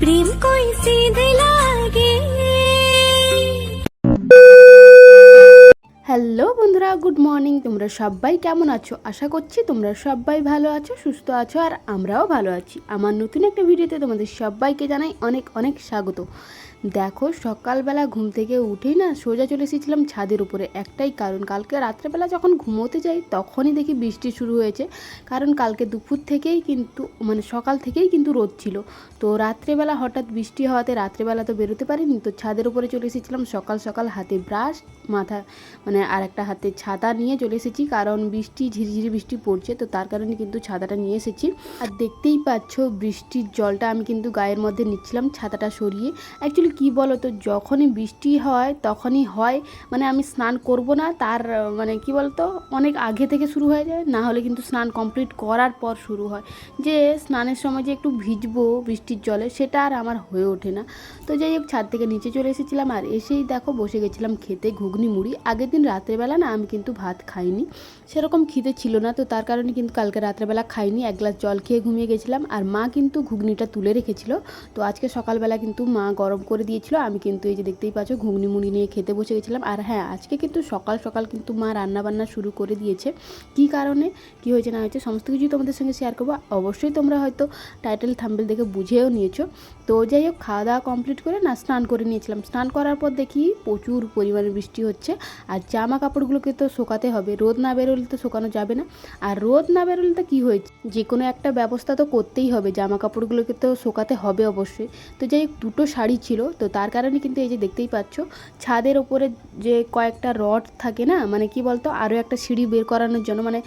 প্রেম কই সিধে হ্যালো বন্ধুরা, গুড মর্নিং। তোমরা সবাই কেমন আছো? আশা করছি তোমরা সবাই ভালো আছো, সুস্থ আছো, আর আমরাও ভালো আছি। আমার নতুন একটা ভিডিওতে তোমাদের সবাইকে জানাই অনেক অনেক স্বাগত। দেখো, সকালবেলা ঘুম থেকে উঠেই না সোজা চলে এসেছিলাম ছাদের উপরে। একটাই কারণ, কালকে রাত্রেবেলা যখন ঘুমোতে যাই তখনই দেখি বৃষ্টি শুরু হয়েছে। কারণ কালকে দুপুর থেকেই কিন্তু মানে সকাল থেকেই কিন্তু রোদ ছিল। তো রাত্রেবেলা হঠাৎ বৃষ্টি হওয়াতে রাত্রেবেলা তো বেরোতে পারিনি। তো ছাদের উপরে চলে এসেছিলাম সকাল সকাল হাতে ব্রাশ, মাথা মানে আর একটা হাতে ছাতা নিয়ে চলে এসেছি। কারণ বৃষ্টি, ঝিরিঝিরি বৃষ্টি পড়ছে, তো তার কারণে কিন্তু ছাতাটা নিয়ে এসেছি। আর দেখতেই পাচ্ছ বৃষ্টির জলটা আমি কিন্তু গায়ের মধ্যে নিচ্ছিলাম, ছাতাটা সরিয়ে। অ্যাকচুয়ালি কী বলো তো যখনই বৃষ্টি হয়, তখনই হয়। মানে আমি স্নান করব না, তার মানে কি বলতো, অনেক আগে থেকে শুরু হয়ে যায়, না হলে কিন্তু স্নান কমপ্লিট করার পর শুরু হয়। যে স্নানের সময় যে একটু ভিজবো বৃষ্টির জলে, সেটা আর আমার হয়ে ওঠে না। তো যাই হোক, ছাদ থেকে নিচে চলে এসেছিলাম, আর এসেই দেখো বসে গেছিলাম খেতে ঘুগনি মুড়ি। আগের দিন রাত্রেবেলা না আমি কিন্তু ভাত খাইনি। সেরকম খিদে ছিল না, তো তার কারণে কিন্তু কালকে রাত্রেবেলা খাইনি। এক গ্লাস জল খেয়ে ঘুমিয়ে গেছিলাম, আর মা কিন্তু ঘুগনিটা তুলে রেখেছিল। তো আজকে সকালবেলা কিন্তু মা গরম করে দিয়েছিল। আমি কিন্তু এই যে দেখতেই পাচ্ছ ঘুগনি মুড়ি নিয়ে খেতে বসে গেছিলাম। আর হ্যাঁ আজকে কিন্তু সকাল সকাল কিন্তু মা রান্না বান্না শুরু করে দিয়েছে। কী কারণে, কী হয়েছে না হয়েছে, সমস্ত কিছুই তোমাদের সঙ্গে শেয়ার করব। অবশ্যই তোমরা হয়তো টাইটেল থাম্বেল দেখে বুঝেও নিয়েছো। তো যাই হোক খাওয়া দাওয়া কমপ্লিট করে না স্নান করে নিয়েছিলাম। স্নান করার পর দেখি প্রচুর পরিমাণে বৃষ্টি হচ্ছে। আর জামা কাপড়গুলোকে তো শোকাতে হবে। রোদ না বেরোলে তো শোকানো যাবে না। আর রোদ না বেরোলে তো কী হয়েছে? যে কোনো একটা ব্যবস্থা তো করতেই হবে। জামা কাপড়গুলোকে তো শোকাতে হবে অবশ্যই। তো যাই হোক, দুটো শাড়ি ছিল। তো তার কারণে কিন্তু এই যে দেখতেই পাচ্ছ, ছাদের ওপরে যে কয়েকটা রড থাকে না মানে কি বলতো আরও একটা সিঁড়ি বের করানোর জন্য মানে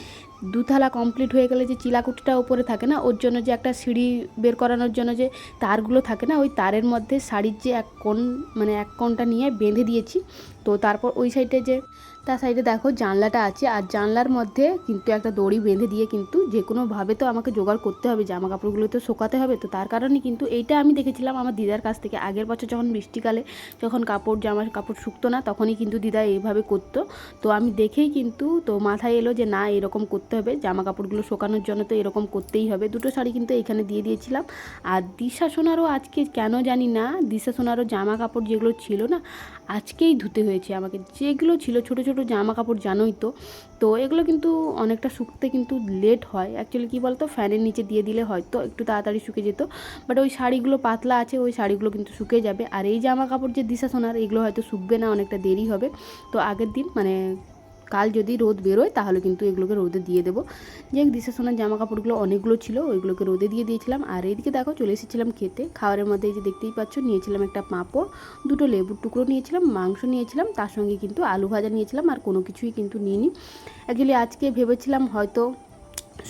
দুথালা কমপ্লিট হয়ে গেলে যে চিলাকুটিটা ওপরে থাকে না, ওর জন্য যে একটা সিঁড়ি বের করানোর জন্য যে তারগুলো থাকে না, ওই তারের মধ্যে শাড়ির যে এক কোণ মানে এক কোণটা নিয়ে বেঁধে দিয়েছি। তো তারপর ওই সাইডে যে তার সাইডে দেখো জানলাটা আছে, আর জানলার মধ্যে কিন্তু একটা দড়ি বেঁধে দিয়ে কিন্তু যে কোনোভাবে তো আমাকে জোগাড় করতে হবে জামা কাপড়গুলো তো শোকাতে হবে, তো তার কারণে কিন্তু এইটা আমি দেখেছিলাম আমার দিদার কাছ থেকে। আগের বছর যখন বৃষ্টিকালে যখন কাপড়, জামা কাপড় শুকতো না, তখনই কিন্তু দিদা এইভাবে করতো। তো আমি দেখেই কিন্তু তো মাথায় এলো যে না, এরকম করতে হবে জামা কাপড়গুলো শোকানোর জন্য তো এরকম করতেই হবে। দুটো শাড়ি কিন্তু এখানে দিয়ে দিয়েছিলাম। আর দিশা সোনারও আজকে কেন জানি না, দিশা সোনারও জামা কাপড় যেগুলো ছিল না আজকেই ধুতে হয়েছে আমাকে। যেগুলো ছিল ছোট ছোট জামা কাপড় জানোই তো তো এগুলো কিন্তু অনেকটা শুকতে কিন্তু লেট হয়। অ্যাকচুয়ালি কী বলতো? ফ্যানের নিচে দিয়ে দিলে হয়তো একটু তাড়াতাড়ি শুকে যেত। বাট ওই শাড়িগুলো পাতলা আছে, ওই শাড়িগুলো কিন্তু শুকে যাবে। আর এই জামা কাপড় যে দিশা সোনার, এগুলো হয়তো শুকবে না, অনেকটা দেরি হবে। তো আগের দিন মানে কাল যদি রোদ বেরোয়, তাহলে কিন্তু এগুলোকে রোদে দিয়ে দেবো। যে দিশা সোনার জামা কাপড়গুলো অনেকগুলো ছিল, ওইগুলোকে রোদে দিয়ে দিয়েছিলাম। আর এইদিকে দেখো, চলে এসেছিলাম খেতে। খাওয়ারের মধ্যে এই যে দেখতেই পাচ্ছ, নিয়েছিলাম একটা পাঁপড়, দুটো লেবুর টুকরো নিয়েছিলাম, মাংস নিয়েছিলাম, তার সঙ্গে কিন্তু আলু ভাজা নিয়েছিলাম, আর কোনো কিছুই কিন্তু নিইনি। অ্যাকচুয়ালি আজকে ভেবেছিলাম হয়তো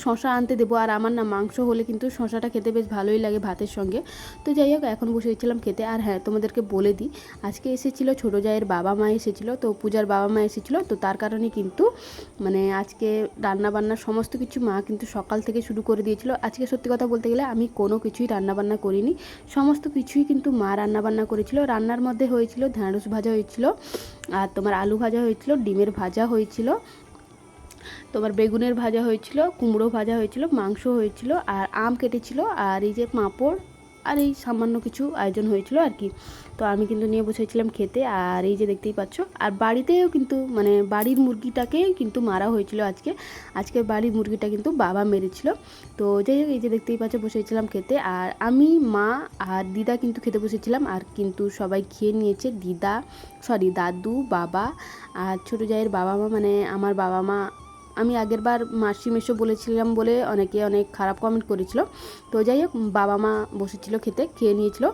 শশা আনতে দেবো আর আমার না মাংস হলে কিন্তু শশাটা খেতে বেশ ভালোই লাগে ভাতের সঙ্গে। তো যাই হোক, এখন বসে গেছিলাম খেতে। আর হ্যাঁ তোমাদেরকে বলে দিই, আজকে এসেছিল ছোটো জায়ের বাবা মা এসেছিল, তো পূজার বাবা মা এসেছিল, তো তার কারণে কিন্তু মানে আজকে রান্না বান্না সমস্ত কিছু মা কিন্তু সকাল থেকে শুরু করে দিয়েছিল। আজকে সত্যি কথা বলতে গেলে আমি কোনো কিছুই রান্না বান্না করিনি। সমস্ত কিছুই কিন্তু মা রান্না বান্না করেছিল। রান্নার মধ্যে হয়েছিল ঢ্যাঁড়স ভাজা হয়েছিল, আর তোমার আলু ভাজা হয়েছিল, ডিমের ভাজা হয়েছিল তোমার বেগুনের ভাজা হয়েছিল, কুমড়ো ভাজা হয়েছিল, মাংস হয়েছিল, আর আম কেটেছিল, আর এই যে পাঁপড় আর এই সামান্য কিছু আয়োজন হয়েছিল আর কি। তো আমি কিন্তু নিয়ে বসেছিলাম খেতে, আর এই যে দেখতেই পাচ্ছ। আর বাড়িতেও কিন্তু মানে বাড়ির মুরগিটাকে কিন্তু মারা হয়েছিল আজকে। আজকে বাড়ির মুরগিটা কিন্তু বাবা মেরেছিল। তো যাই হোক, এই যে দেখতেই পাচ্ছ, বসেছিলাম খেতে। আর আমি, মা আর দিদা কিন্তু খেতে বসেছিলাম, আর কিন্তু সবাই খেয়ে নিয়েছে। দিদা সরি দাদু, বাবা, আর ছোটো জায়ের বাবা মা মানে আমার বাবা মা আমি আগের বার মাসি মেশো বলেছিলাম বলে অনেকে অনেক খারাপ কমেন্ট করেছিল। তো যাই হোক, বাবা মা বসেছিল খেতে, খেয়ে নিয়েছিল।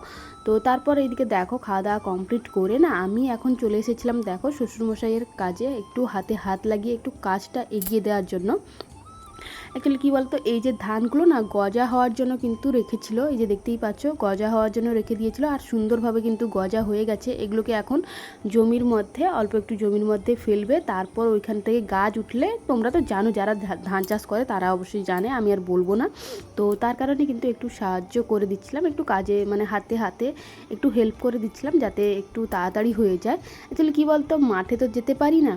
তো তারপর এইদিকে দেখো, খাওয়া দাওয়া কমপ্লিট করে না আমি এখন চলে এসেছিলাম দেখো শ্বশুরমশাইয়ের কাজে একটু হাতে হাত লাগিয়ে একটু কাজটা এগিয়ে দেওয়ার জন্য। অ্যাকচুয়ালি কী বলতো? এই যে ধানগুলো না গজা হওয়ার জন্য কিন্তু রেখেছিল, এই যে দেখতেই পাচ্ছ, গজা হওয়ার জন্য রেখে দিয়েছিল আর সুন্দরভাবে কিন্তু গজা হয়ে গেছে। এগুলোকে এখন জমির মধ্যে, অল্প একটু জমির মধ্যে ফেলবে, তারপর ওইখান থেকে গাছ উঠলে, তোমরা তো জানো যারা ধান চাষ করে তারা অবশ্যই জানে, আমি আর বলব না। তো তার কারণে কিন্তু একটু সাহায্য করে দিচ্ছিলাম, একটু কাজে মানে হাতে হাতে একটু হেল্প করে দিচ্ছিলাম যাতে একটু তাড়াতাড়ি হয়ে যায়। অ্যাকচুয়ালি কী বলতো? মাঠে তো যেতে পারি না,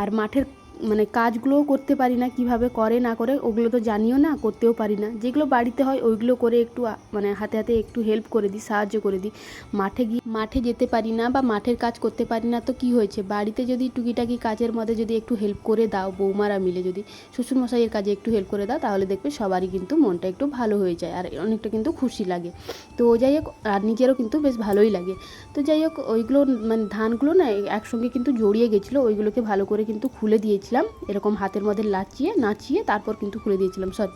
আর মাঠের মানে কাজগুলোও করতে পারি না, কীভাবে করে না করে, ওগুলো তো জানিও না, করতেও পারি না। যেগুলো বাড়িতে হয়, ওইগুলো করে একটু মানে হাতে হাতে একটু হেল্প করে দিই, সাহায্য করে দিই। মাঠে গিয়ে, মাঠে যেতে পারি না বা মাঠের কাজ করতে পারি না, তো কি হয়েছে? বাড়িতে যদি টুকিটাকি কাজের মধ্যে যদি একটু হেল্প করে দাও, বৌমারা মিলে যদি, শ্বশুরমশাইয়ের কাজে একটু হেল্প করে দাও, তাহলে দেখবে সবারই কিন্তু মনটা একটু ভালো হয়ে যায়, আর অনেকটা কিন্তু খুশি লাগে। তো যাই হোক, আর নিজেরও কিন্তু বেশ ভালোই লাগে। তো যাই হোক, ওইগুলো মানে ধানগুলো না, একসঙ্গে কিন্তু জড়িয়ে গেছিল, ওইগুলোকে ভালো করে কিন্তু খুলে দিয়েছিলাম এরকম হাতের মধ্যে লাচিয়ে নাচিয়ে তারপর কিন্তু খুলে দিয়েছিলাম সরি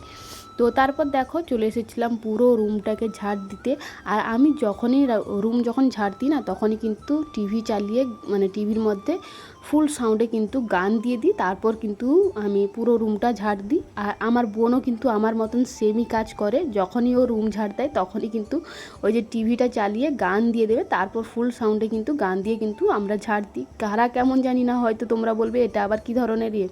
তো তারপর দেখো চলে এসেছিলাম পুরো রুমটাকে ঝাড় দিতে। আর আমি যখনই রুম যখন ঝাড় দিই না, তখনই কিন্তু টিভি চালিয়ে মানে টিভির মধ্যে ফুল সাউন্ডে কিন্তু গান দিয়ে দিই। তারপর কিন্তু আমি পুরো রুমটা ঝাড় দিই। আর আমার বোনও কিন্তু আমার মতন সেমই কাজ করে। যখনই ও রুম ঝাড় দেয়, তখনই কিন্তু ওই যে টিভিটা চালিয়ে গান দিয়ে দেবে। তারপর ফুল সাউন্ডে কিন্তু গান দিয়ে কিন্তু আমরা ঝাড় দিই। কারা কেমন জানি না হয়তো তোমরা বলবে, এটা আবার কী ধরনের ইয়ে?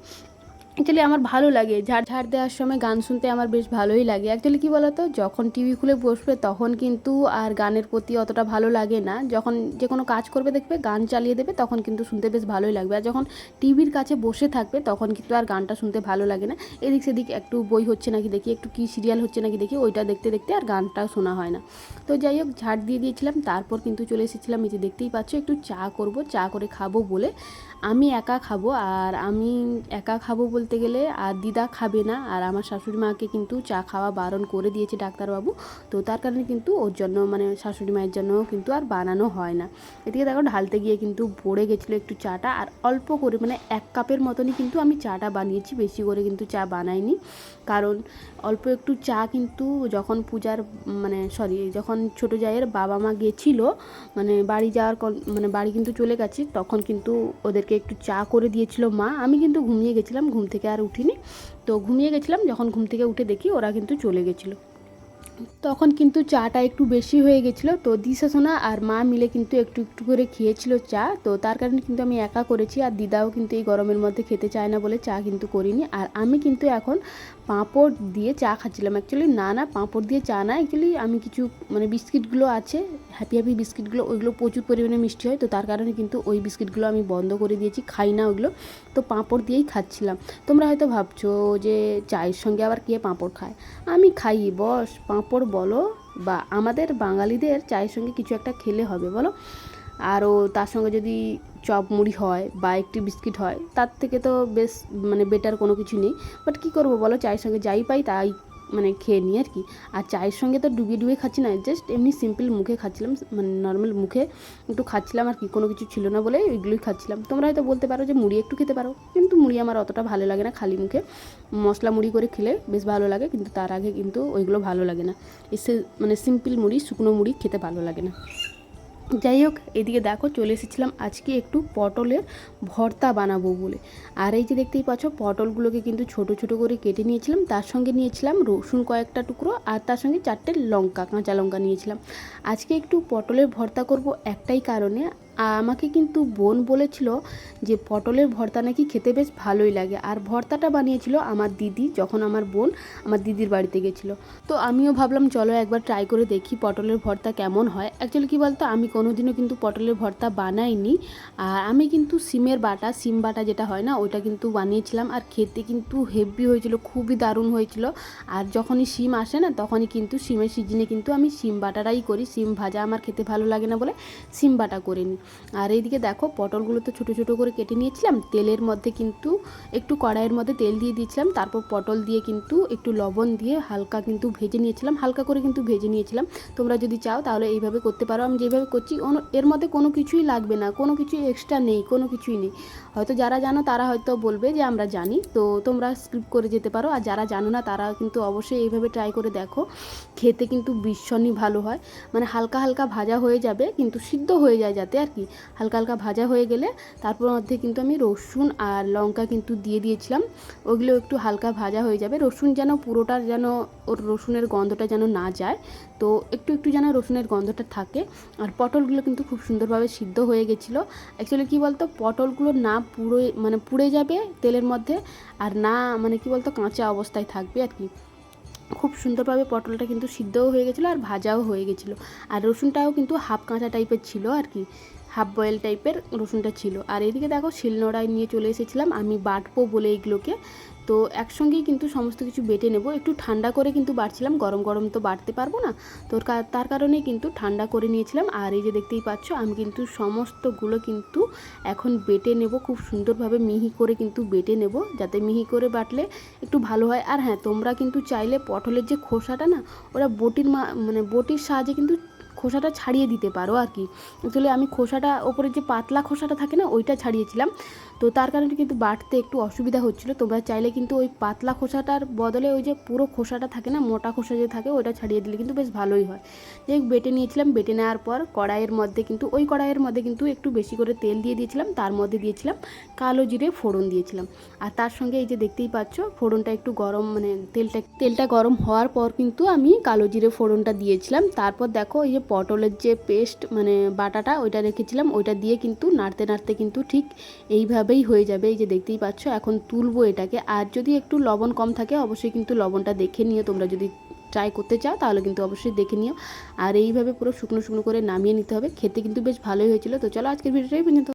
অ্যাকচুয়ালি আমার ভালো লাগে। ঝাড় ঝাড় দেওয়ার সময় গান শুনতে আমার বেশ ভালোই লাগে। অ্যাকচুয়ালি কী বলতো? যখন টিভি খুলে বসবে, তখন কিন্তু আর গানের প্রতি অতটা ভালো লাগে না। যখন যে কোনো কাজ করবে, দেখবে গান চালিয়ে দেবে, তখন কিন্তু শুনতে বেশ ভালোই লাগবে। আর যখন টিভির কাছে বসে থাকবে, তখন কিন্তু আর গানটা শুনতে ভালো লাগে না। এদিক সেদিক একটু বই হচ্ছে নাকি দেখি, একটু কী সিরিয়াল হচ্ছে নাকি দেখি, ওইটা দেখতে দেখতে আর গানটাও শোনা হয় না। তো যাই হোক, ঝাড় দিয়ে দিয়েছিলাম, তারপর কিন্তু চলে এসেছিলাম এই যে দেখতেই পাচ্ছ, একটু চা করব, চা করে খাব বলে। আমি একা খাব, আর আমি একা খাব বলতে গেলে, আর দিদা খাবে না। আর আমার শাশুড়ি মাকে কিন্তু চা খাওয়া বারণ করে দিয়েছে ডাক্তারবাবু। তো তার কারণে কিন্তু ওর জন্য মানে শাশুড়ি মায়ের জন্য কিন্তু আর বানানো হয় না। এদিকে দেখো, ঢালতে গিয়ে কিন্তু পড়ে গেছিল একটু চাটা। আর অল্প করে মানে এক কাপের মতনই কিন্তু আমি চাটা বানিয়েছি। বেশি করে কিন্তু চা বানাইনি। কারণ অল্প একটু চা কিন্তু যখন পূজার মানে সরি, যখন ছোটো জায়ের বাবা মা গেছিল মানে বাড়ি যাওয়ার মানে বাড়ি কিন্তু চলে গেছে, তখন কিন্তু ওদেরকে একটু চা করে দিয়েছিল মা। আমি কিন্তু ঘুমিয়ে গেছিলাম, ঘুম থেকে আর উঠিনি। তো ঘুমিয়ে গেছিলাম, যখন ঘুম থেকে উঠে দেখি ওরা কিন্তু চলে গেছিল। তখন কিন্তু চাটা একটু বেশি হয়ে গেছিল। তো দিশা, সোনা আর মা মিলে কিন্তু একটু একটু করে খেয়েছিল চা। তো তার কারণে কিন্তু আমি একা করেছি আর দিদাও কিন্তু এই গরমের মধ্যে খেতে চায় না বলে চা কিন্তু করিনি। আর আমি কিন্তু এখন পাঁপড় দিয়ে চা খাচ্ছিলাম। অ্যাকচুয়ালি না না, পাঁপড় দিয়ে চা না। অ্যাকচুয়ালি আমি কিছু মানে বিস্কিটগুলো আছে হ্যাপি হ্যাপি বিস্কিটগুলো, ওইগুলো প্রচুর পরিমাণে মিষ্টি হয়। তো তার কারণে কিন্তু ওই বিস্কিটগুলো আমি বন্ধ করে দিয়েছি, খাই না ওইগুলো। তো পাঁপড় দিয়েই খাচ্ছিলাম। তোমরা হয়তো ভাবছ যে চায়ের সঙ্গে আবার কে পাঁপড় খায়? আমি খাই বস, পাঁপড় বলো বা আমাদের বাঙালিদের চায়ের সঙ্গে কিছু একটা খেলে হবে, বলো। আরও তার সঙ্গে যদি চপ মুড়ি হয় বা একটি বিস্কিট হয়, তার থেকে তো বেশ মানে বেটার কোনো কিছু নেই। বাট কী করব বলো, চায়ের সঙ্গে যাই পাই তাই মানে খেয়ে নিই আর কি। আর চায়ের সঙ্গে তো ডুবিয়ে ডুবিয়ে খাচ্ছি না জাস্ট এমনি সিম্পল মুখে খাচ্ছিলাম মানে নর্মাল মুখে। একটু খাচ্ছিলাম আর কি, কোনো কিছু ছিল না বলে ওইগুলোই খাচ্ছিলাম। তোমরা হয়তো বলতে পারো যে মুড়ি একটু খেতে পারো, কিন্তু মুড়ি আমার অতটা ভালো লাগে না খালি মুখে। মশলা মুড়ি করে খেলে বেশ ভালো লাগে, কিন্তু তার আগে কিন্তু ওইগুলো ভালো লাগে না। এসে মানে সিম্পল মুড়ি, শুকনো মুড়ি খেতে ভালো লাগে না। যাই হোক, এদিকে দেখো চলে এসেছিলাম আজকে একটু পটলের ভর্তা বানাবো বলে। আর এই যে দেখতেই পাচ্ছ, পটলগুলোকে কিন্তু ছোট ছোট করে কেটে নিয়েছিলাম। তার সঙ্গে নিয়েছিলাম রসুন কয়েকটা টুকরো আর তার সঙ্গে চারটে লঙ্কা, কাঁচা লঙ্কা নিয়েছিলাম। আজকে একটু পটলের ভর্তা করব একটাই কারণে। আমাকে কিন্তু বোন বলেছিল যে পটলের ভর্তা নাকি খেতে বেশ ভালোই লাগে। আর ভর্তাটা বানিয়েছিল আমার দিদি যখন আমার বোন আমার দিদির বাড়িতে গেছিল। তো আমিও ভাবলাম, চলো একবার ট্রাই করে দেখি পটলের ভর্তা কেমন হয়। অ্যাকচুয়ালি কী বলতো, আমি কোনোদিনও কিন্তু পটলের ভর্তা বানাইনি। আর আমি কিন্তু সিমের বাটা, সিম বাটা যেটা হয় না, ওইটা কিন্তু বানিয়েছিলাম। আর খেতে কিন্তু হেভি হয়েছিল, খুবই দারুণ হয়েছিল। আর যখনই সিম আসে না, তখনই কিন্তু সিমের সিজনে কিন্তু আমি সিম বাটাটাই করি। সিম ভাজা আমার খেতে ভালো লাগে না বলে সিম বাটা করে নিই আর এইদিকে দেখো, পটলগুলো তো ছোটো ছোটো করে কেটে নিয়েছিলাম। তেলের মধ্যে কিন্তু একটু কড়াইয়ের মধ্যে তেল দিয়ে দিয়েছিলাম। তারপর পটল দিয়ে কিন্তু একটু লবণ দিয়ে হালকা কিন্তু ভেজে নিয়েছিলাম। হালকা করে কিন্তু ভেজে নিয়েছিলাম। তোমরা যদি চাও তাহলে এইভাবে করতে পারো। আমি যেভাবে করছি এর মধ্যে কোনো কিছুই লাগবে না। কোনো কিছু এক্সট্রা নেই, কোনো কিছুই নেই। হয়তো যারা জানো তারা হয়তো বলবে যে আমরা জানি। তো তোমরা স্কিপ করে যেতে পারো। আর যারা জানো না তারা কিন্তু অবশ্যই এইভাবে ট্রাই করে দেখো। খেতে কিন্তু ভীষণই ভালো হয়। মানে হালকা হালকা ভাজা হয়ে যাবে, কিন্তু সিদ্ধ হয়ে যায় যাতে আর কি। হালকা হালকা ভাজা হয়ে গেলে তারপর মধ্যে কিন্তু আমি রসুন আর লঙ্কা কিন্তু দিয়ে দিয়েছিলাম। ওগুলো একটু হালকা ভাজা হয়ে যাবে। রসুন যেন পুরোটা যেন ওর রসুনের গন্ধটা যেন না যায়, তো একটু একটু যেন রসুনের গন্ধটা থাকে। আর পটলগুলো কিন্তু খুব সুন্দরভাবে সিদ্ধ হয়ে গেছিল। অ্যাকচুয়ালি কী বলতো, পটলগুলো না পুরো মানে পুড়ে যাবে তেলের মধ্যে আর না মানে কি বলতো, কাঁচা অবস্থায় থাকবে আর কি। খুব সুন্দরভাবে পটলটা কিন্তু সিদ্ধও হয়ে গেছিল আর ভাজাও হয়ে গেছিল। আর রসুনটাও কিন্তু হাফ কাঁচা টাইপের ছিল আর কি। হাফ বয়েল টাইপের রসুনটা ছিল। আর এদিকে দেখো শিলনোড়ায় নিয়ে চলে এসেছিলাম, আমি বাটবো বলে এইগুলোকে তো একসঙ্গেই কিন্তু সমস্ত কিছু বেটে নেব। একটু ঠান্ডা করে কিন্তু বাটছিলাম, গরম গরম তো বাটতে পারব না। কা- তার কারণেই কিন্তু ঠান্ডা করে নিয়েছিলাম। আর এই যে দেখতেই পাচ্ছ, আমি কিন্তু সমস্তগুলো কিন্তু এখন বেটে নেব, খুব সুন্দরভাবে মিহি করে কিন্তু বেটে নেব, যাতে মিহি করে বাটলে একটু ভালো হয়। আর হ্যাঁ তোমরা কিন্তু চাইলে পটলের যে খোসাটা না, ওরা বটির মানে বটির সাহায্যে কিন্তু খোসাটা ছাড়িয়ে দিতে পারো আর কি। আসলে আমি খোসাটা, ওপরে যে পাতলা খোসাটা থাকে না, ওইটা ছাড়িয়েছিলাম। তো তার কারণে কিন্তু বাটতে একটু অসুবিধা হচ্ছিল। তোমরা চাইলে কিন্তু ওই পাতলা খোসাটার বদলে ওই যে পুরো খোসাটা থাকে না, মোটা খোসা যে থাকে, ওইটা ছাড়িয়ে দিলে কিন্তু বেশ ভালোই হয়। যে বেটে নিয়েছিলাম। বেটে নেওয়ার পর কড়াইয়ের মধ্যে কিন্তু, ওই কড়াইয়ের মধ্যে কিন্তু একটু বেশি করে তেল দিয়ে দিয়েছিলাম। তার মধ্যে দিয়েছিলাম কালো জিরে ফোড়ন দিয়েছিলাম। আর তার সঙ্গে এই যে দেখতেই পাচ্ছ, ফোড়নটা একটু গরম মানে তেলটা তেলটা গরম হওয়ার পর কিন্তু আমি কালো জিরে ফোড়নটা দিয়েছিলাম। তারপর দেখো, এই যে পটলের যে পেস্ট মানে বাটাটা, ওইটা রেখেছিলাম। ওইটা দিয়ে কিন্তু নাড়তে নাড়তে কিন্তু ঠিক এইভাবেই হয়ে যাবে। এই যে দেখতেই পাচ্ছ, এখন তুলবো এটাকে। আর যদি একটু লবণ কম থাকে, অবশ্যই কিন্তু লবণটা দেখে নিও। তোমরা যদি ট্রাই করতে চাও, তাহলে কিন্তু অবশ্যই দেখে নিও। আর এইভাবে পুরো শুকনো শুকনো করে নামিয়ে নিতে হবে। খেতে কিন্তু বেশ ভালোই হয়েছিল। তো চলো আজকের ভিডিওটাই পর্যন্ত।